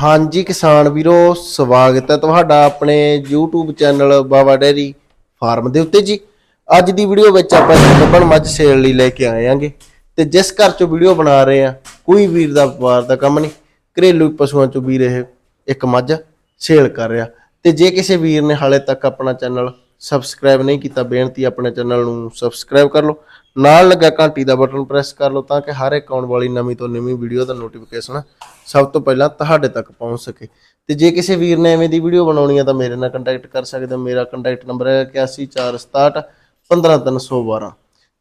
ਹਾਂਜੀ ਕਿਸਾਨ ਵੀਰੋ, ਸਵਾਗਤ ਹੈ ਤੁਹਾਡਾ ਆਪਣੇ YouTube channel Baba dairy farm ਦੇ ਉੱਤੇ ਜੀ। ਅੱਜ ਦੀ ਵੀਡੀਓ ਵਿੱਚ ਆਪਾਂ ਇੱਕ ਮੱਝ ਸੇਲ ਲਈ ਲੈ ਕੇ ਆਏ ਆਂਗੇ ਤੇ ਜਿਸ ਘਰ ਚੋਂ ਵੀਡੀਓ ਬਣਾ ਰਹੇ ਆ ਕੋਈ ਵੀਰ ਦਾ ਵਪਾਰ ਦਾ ਕੰਮ ਨਹੀਂ। ਘਰੇਲੂ ਪਸ਼ੂਆਂ ਚੋਂ ਵੀਰ ਇਹ ਇੱਕ ਮੱਝ ਸੇਲ ਕਰ ਰਿਹਾ। ਤੇ ਜੇ ਕਿਸੇ ਵੀਰ ਨੇ ਹਾਲੇ ਤੱਕ ਆਪਣਾ ਚੈਨਲ ਸਬਸਕ੍ਰਾਈਬ ਨਹੀਂ ਕੀਤਾ ਬੇਨਤੀ ਆਪਣੇ ਚੈਨਲ ਨੂੰ ਸਬਸਕ੍ਰਾਈਬ ਕਰ ਲਓ। ਨਾਲ ਲੱਗਾ ਘੰਟੀ ਦਾ ਬਟਨ ਪ੍ਰੈਸ ਕਰ ਲਓ ਤਾਂ ਕਿ ਹਰ ਇੱਕ ਆਉਣ ਵਾਲੀ ਨਵੀਂ ਤੋਂ ਨਵੀਂ ਵੀਡੀਓ ਦਾ ਨੋਟੀਫਿਕੇਸ਼ਨ ਸਭ ਤੋਂ ਪਹਿਲਾਂ ਤੁਹਾਡੇ ਤੱਕ ਪਹੁੰਚ ਸਕੇ। ਤੇ ਜੇ ਕਿਸੇ ਵੀਰ ਨੇ ਐਵੇਂ ਦੀ ਵੀਡੀਓ ਬਣਾਉਣੀ ਹੈ ਤਾਂ ਮੇਰੇ ਨਾਲ ਕੰਟੈਕਟ ਕਰ ਸਕਦੇ ਹੋ। ਮੇਰਾ ਕੰਟੈਕਟ ਨੰਬਰ ਹੈ 8146 15312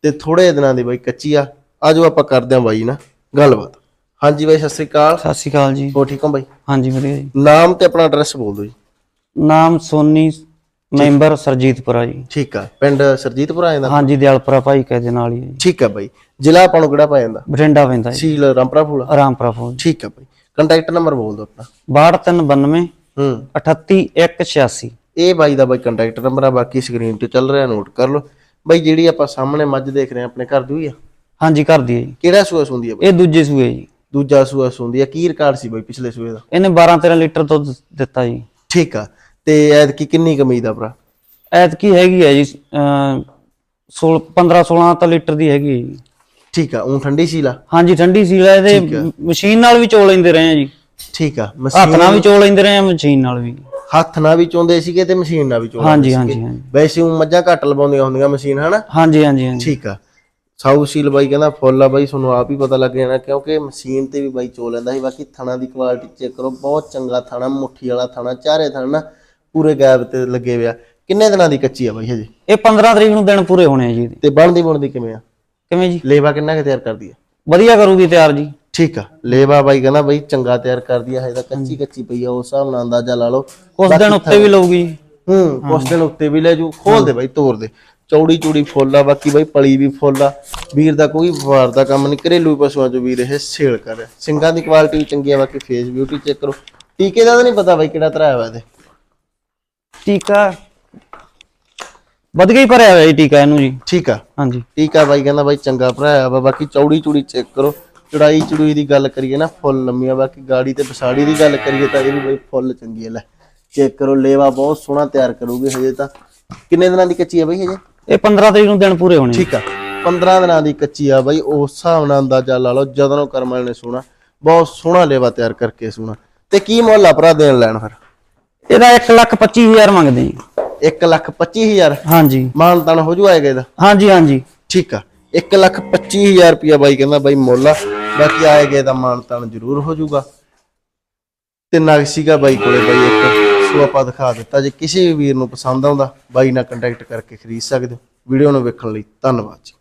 ਤੇ ਥੋੜੇ ਦਿਨਾਂ ਦੀ ਬਾਈ ਕੱਚੀ ਆ। ਆਜੋ ਆਪਾਂ ਕਰਦੇ ਹਾਂ ਬਾਈ ਨਾ ਗੱਲਬਾਤ। ਹਾਂਜੀ ਬਾਈ ਸਤਿ ਸ੍ਰੀ ਅਕਾਲ। ਸਤਿ ਸ਼੍ਰੀ ਅਕਾਲ ਜੀ। ਹੋ ਠੀਕ ਹੋ ਬਾਈ? ਹਾਂਜੀ ਵਧੀਆ ਜੀ। ਨਾਮ ਤੇ ਆਪਣਾ ਐਡਰੈਸ ਬੋਲ ਦਿਓ ਜੀ। ਨਾਮ ਸੋਨੀ ਮੈਂਬਰ ਸਰਜੀਤਪੁਰਾ ਜੀ। ਠੀਕ ਆ ਪਿੰਡ ਸਰਜੀਤਪੁਰ ਆ ਜਾਂਦਾ? ਹਾਂਜੀ ਦਿਆਲਪੁਰਾ ਭਾਈ ਦੇ ਨਾਲ ਹੀ ਹੈ ਜੀ। ਠੀਕ ਆ ਬਾਈ ਜ਼ਿਲ੍ਹਾ ਆਪਾਂ ਨੂੰ ਕਿਹੜਾ ਪੈ ਜਾਂਦਾ? ਬਠਿੰਡਾ ਪੈਂਦਾ ਜੀ। ਸੀਲ ਰਾਮਪੁਰਾ ਫੂਲਾ? ਆਰਾਮਪੁਰਾ ਫੋਨ ਠੀਕ ਆ ਬਾਈ ਕੰਟੈਕਟ ਨੰਬਰ ਬੋਲ ਦਿਓ ਆਪਣਾ। 6292 ਹੂੰ। 38186 ਇਹ ਬਾਈ ਦਾ ਬਾਈ ਕੰਟੈਕਟ ਨੰਬਰ ਆ ਬਾਕੀ ਸਕਰੀਨ ਤੇ ਚੱਲ ਰਿਹਾ ਨੋਟ ਕਰ ਲਓ। ਬਾਈ ਜਿਹੜੀ ਆਪਾਂ ਸਾਹਮਣੇ ਮੱਝ ਦੇਖ ਰਹੇ ਆ ਆਪਣੇ ਘਰ ਦੀ ਹੋਈ ਆ? ਹਾਂਜੀ ਘਰ ਦੀ ਹੈ ਜੀ। ਕਿਹੜਾ ਸੂਆ ਸੁੰਦੀ ਆ ਬਾਈ? ਇਹ ਦੂਜੇ ਸੂਏ ਜੀ। ਦੂਜਾ ਸੂਆ ਸੁੰਦੀ ਆ ਕੀ ਰਿਕਾਰਡ ਸੀ ਬਾਈ ਪਿਛਲੇ ਸੂਏ ਦਾ? ਇਹਨੇ 12 13 ਲੀਟਰ ਦੁੱਧ ਦਿੱਤਾ ਜੀ। ਠੀਕ ਆ ਤੇ ਐਤਕੀ ਕਿੰਨੀ ਕਮੀ ਦਾ ਭਰਾ? ਐਤਕੀ ਹੈਗੀ ਹੈ ਜੀ ਅਮ 16 15 16 ਤਾਂ ਲੀਟਰ ਦੀ ਹੈਗੀ ਹੈ ਜੀ। ਠੀਕ ਆ ਉਹ ਠੰਡੀ ਸੀ ਲਾ ਹਾਂਜੀ ਠੰਡੀ ਸੀ ਇਹਦੇ ਮਸ਼ੀਨ ਨਾਲ ਵੀ ਚੋ ਲੈਂਦੇ ਰਹੇ ਆ ਜੀ। ਠੀਕ ਆ ਹੱਥ ਨਾਲ ਵੀ ਚੋ ਲੈਂਦੇ ਰਹੇ ਆ ਮਸ਼ੀਨ ਨਾਲ ਵੀ। ਹੱਥ ਨਾਲ ਵੀ ਚੋਂਦੇ ਸੀਗੇ ਤੇ ਮਸ਼ੀਨ ਨਾਲ ਵੀ ਚੋਂਦੇ ਹਾਂਜੀ ਹਾਂਜੀ ਵੈਸੇ ਉਹ ਮੱਝਾਂ ਘੱਟ ਲਵਾਉਂਦੀਆਂ ਹੁੰਦੀਆਂ ਮਸ਼ੀਨ ਹਨਾ? ਹਾਂਜੀ ਹਾਂਜੀ ਹਾਂਜੀ। ਠੀਕ ਆ। ਸਾਊ ਸੀਲ ਬਾਈ ਕਹਿੰਦਾ ਫੁੱਲ ਆ ਬਾਈ ਤੁਹਾਨੂੰ ਆਪ ਹੀ ਪਤਾ ਲੱਗ ਜਾਣਾ ਕਿਉਂਕਿ ਮਸ਼ੀਨ ਤੇ ਵੀ ਬਾਈ ਚੋ ਲੈਂਦਾ ਸੀ ਬਾਕੀ ਥਣਾ ਦੀ ਕੁਆਲਿਟੀ ਚੈੱਕ ਕਰੋ ਬਹੁਤ ਚੰਗਾ ਥਣਾ ਮੁੱਠੀ ਵਾਲਾ ਥਣਾ ਚਾਰੇ ਥਣ ਪੂਰੇ ਗੈਪ ਤੇ ਲੱਗੇ ਹੋਇਆ ਕਿੰਨੇ ਦਿਨਾਂ ਦੀ ਕੱਚੀ ਆ ਬਾਈ ਹਜੇ? ਇਹ 15 ਤਰੀਕ ਨੂੰ ਦਿਨ ਪੂਰੇ ਹੋਣੇ ਆ ਜੀ ਇਹਦੇ। ਤੇ ਬਣਦੀ ਬਣਦੀ ਕਿਵੇਂ ਆ? ਕਿਵੇਂ ਜੀ? ਲੇਵਾ ਕਿੰਨਾ ਕੁ ਤਿਆਰ ਕਰਦੀ ਆ? ਵਧੀਆ ਕਰੂਗੀ ਤਿਆਰ ਜੀ। ਠੀਕ ਆ। ਲੇਵਾ ਬਾਈ ਕਹਿੰਦਾ ਬਾਈ ਚੰਗਾ ਤਿਆਰ ਕਰਦੀ ਆ ਹਜੇ ਤਾਂ ਕੱਚੀ ਕੱਚੀ ਪਈ ਆ ਉਸ ਹਿਸਾਬ ਨਾਲ ਅੰਦਾਜ਼ਾ ਲਾ ਲਓ। ਉਸ ਦਿਨ ਉੱਤੇ ਵੀ ਲਊਗੀ। ਜੀ ਹੂੰ ਕੁਛ ਦਿਨ ਉੱਤੇ ਵੀ ਲੈ ਜੂ। ਖੋਲ ਦੇ ਬਾਈ ਤੋੜ ਦੇ। ਚੌੜੀ ਚੂੜੀ ਫੁੱਲ ਆ ਬਾਕੀ ਬਾਈ ਪਲੀ ਵੀ ਫੁੱਲ ਆ। ਵੀਰ ਦਾ ਕੋਈ ਵਾਰ ਦਾ ਕੰਮ ਨਹੀਂ ਘਰੇਲੂ ਪਸ਼ੂਆਂ ਚੋਂ ਵੀਰ ਇਹ ਸੇਲ ਕਰ ਰਿਹਾ। ਸਿੰਗਾਂ ਦੀ ਕੁਆਲਿਟੀ ਵੀ ਚੰਗੀ ਆ ਬਾਕੀ ਫੇਸ ਬਿਊਟੀ ਚੈੱਕ ਕਰੋ। ਟੀਕੇ ਦਾ ਤਾਂ ਨਹੀਂ ਪਤਾ ਬਾਈ ਕਿਹੜਾ ਤਰਾਇਆ ਹੋਇਆ ਇਹਦੇ। ਟੀਕਾ ਵਧੀਆ ਹੀ ਭਰਿਆ ਹੋਇਆ ਜੀ ਟੀਕਾ ਇਹਨੂੰ ਜੀ। ਠੀਕ ਆ। ਹਾਂਜੀ। ਟੀਕਾ ਬਾਈ ਕਹਿੰਦਾ ਬਾਈ ਚੰਗਾ ਭਰਾਇਆ ਵਾ। ਬਾਕੀ ਚੌੜੀ ਚੂੜੀ ਚੈੱਕ ਕਰੋ। ਚੜਾਈ ਚੜੂਈ ਦੀ ਗੱਲ ਕਰੀਏ ਨਾ ਫੁੱਲ ਲੰਮੀ ਆ। ਬਾਕੀ ਗਾੜੀ ਤੇ ਪਸਾੜੀ ਦੀ ਗੱਲ ਕਰੀਏ ਤਾਂ ਇਹ ਵੀ ਬਾਈ ਫੁੱਲ ਚੰਗੀ ਆ। ਲੈ ਚੈੱਕ ਕਰੋ। ਲੇਵਾ ਬਹੁਤ ਸੋਹਣਾ ਤਿਆਰ ਕਰੂਗੇ ਹਜੇ ਤਾਂ। ਕਿੰਨੇ ਦਿਨਾਂ ਦੀ ਕੱਚੀ ਆ ਬਾਈ ਹਜੇ? ਇਹ 15 ਤਰੀਕ ਨੂੰ ਦਿਨ ਪੂਰੇ ਹੋਣੇ ਠੀਕ ਆ। 15 ਦਿਨਾਂ ਦੀ ਕੱਚੀ ਆ ਬਾਈ। ਉਸ ਹਿਸਾਬ ਨਾਲ ਅੰਦਾਜ਼ਾ ਲਾ ਲਓ ਜਦੋਂ ਕਰਮਲ ਨੇ ਸੋਹਣਾ। ਬਹੁਤ ਸੋਹਣਾ ਲੇਵਾ ਤਿਆਰ ਕਰਕੇ ਸੋਹਣਾ। ਤੇ ਕੀ ਮੁੱਲ ਆ ਭਰਾ ਦੇਣ ਲੈਣ ਫਿਰ? ਇਹਦਾ 1 ਲੱਖ 25 ਹਜ਼ਾਰ ਮੰਗਦੇ ਜੀ। 1 ਲੱਖ 25000 ਹਾਂਜੀ। ਮਾਨ ਤਾਨ ਹੋ ਜੂ ਆਏਗਾ ਇਹਦਾ? ਹਾਂਜੀ ਹਾਂਜੀ। ਠੀਕ ਆ। 1 ਲੱਖ 25000 ਰੁਪਿਆ ਬਾਈ ਕਹਿੰਦਾ ਬਾਈ ਮੁੱਲ ਬਾਕੀ ਆਏਗਾ ਇਹਦਾ ਮਾਨ ਤਾਨ ਜ਼ਰੂਰ ਹੋ ਜਾਊਗਾ ਤੇ ਨਗ ਸੀਗਾ ਬਾਈ ਕੋਲੇ ਬਾਈ ਇੱਕ। ਸੋ ਆਪਾਂ ਦਿਖਾ ਦਿੱਤਾ। ਜੇ ਕਿਸੇ ਵੀ ਵੀਰ ਨੂੰ ਪਸੰਦ ਆਉਂਦਾ ਬਾਈ ਨਾਲ ਕੰਟੈਕਟ ਕਰਕੇ ਖਰੀਦ ਸਕਦੇ ਹੋ। ਵੀਡੀਓ ਨੂੰ ਵੇਖਣ ਲਈ ਧੰਨਵਾਦ ਜੀ।